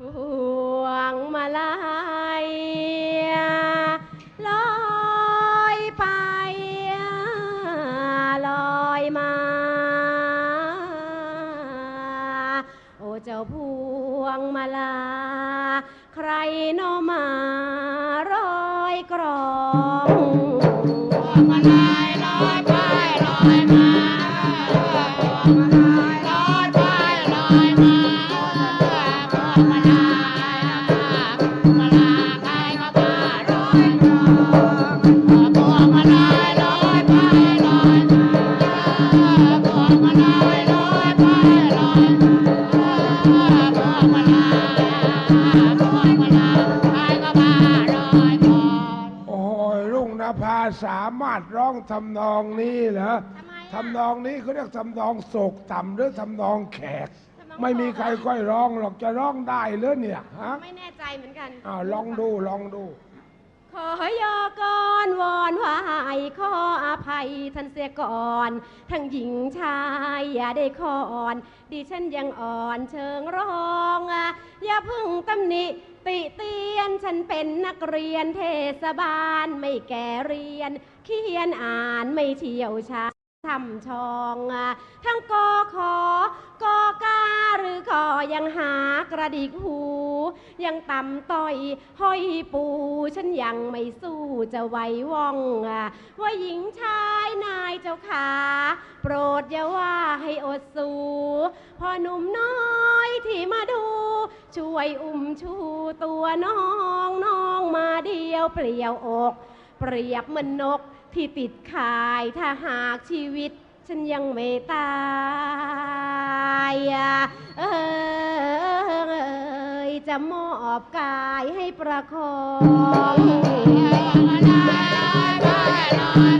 พวงมาลัยลอยไปลอยมา โอ้เจ้าพวงมาลา ใครโนมารอยกรอง สามารถร้องทำนองนี้เหรอทำไมอะทำนองนี้เขาเรียกทำนองโศกต่ำหรือทำนองแขกทำนองไม่มีใครค่อยร้องหรอกจะร้องได้หรือเนี่ยฮะไม่แน่ใจเหมือนกันอ้าวลองดูลองดูขอยอกรวอนวายขออภัยท่านเสียก่อน ทั้งหญิงชายอย่าได้คอนดิฉันยังอ่อนเชิงร้องอะอย่าเพึ่งตำหนิ ติเตียนฉันเป็นนักเรียนเทศบาลไม่แก่เรียน เขียนอ่านไม่เชี่ยวชาญทำชองอะทั้งกอขอกอกาหรือขอยังหากระดิกหู ยังต่ำต้อยห้อยปู ฉันยังไม่สู้จะไหวว่องอะว่าหญิงชายนายเจ้าขาโปรดอย่าว่าให้อดสูพอหนุ่มน้อยที่มาดู ช่วยอุ้มชูตัวน้องน้องมาเดียวเปลี่ยวอก เปรียบเหมือนนกที่ติดข่ายถ้าหากชีวิต ฉันยังไม่ตายเอยจะมอบกายให้ประคองจะ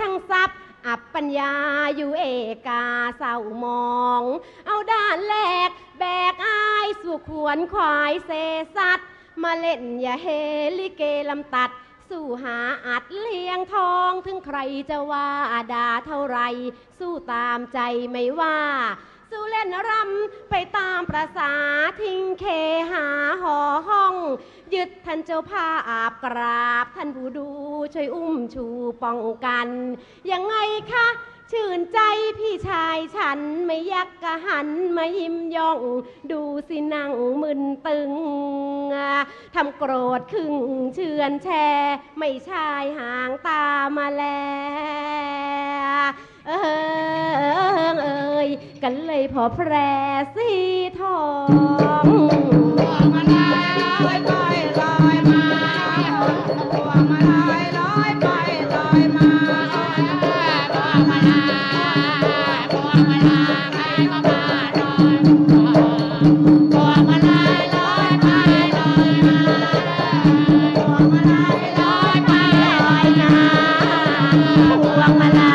ทั้งทรัพย์อับปัญญาอยู่เอกาเศร้ามอง เอาด้านแรกแบกอายสู่ขวนควายเซสัตมาเล่นอย่าเฮลิเกลำตัด สู้หาอัดเลี้ยงทองถึงใครจะว่าด่าเท่าไร สู้ตามใจไม่ว่า สู้เล่นรำไปตามประษาทิ้งเค ยึดท่านเจ้าภาอาบกราบ ท่านผู้ดูช่วยอุ้มชูป้องกัน ยังไงคะชื่นใจพี่ชายฉันไม่ยักกะหันมายิ้มย่อง ดูสินั่งมึนตึง ทำโกรธครึ่งเชือนแช่ไม่ชายหางตามาแล เออเอยกันเลยพอแพรสีทอง Bang Malang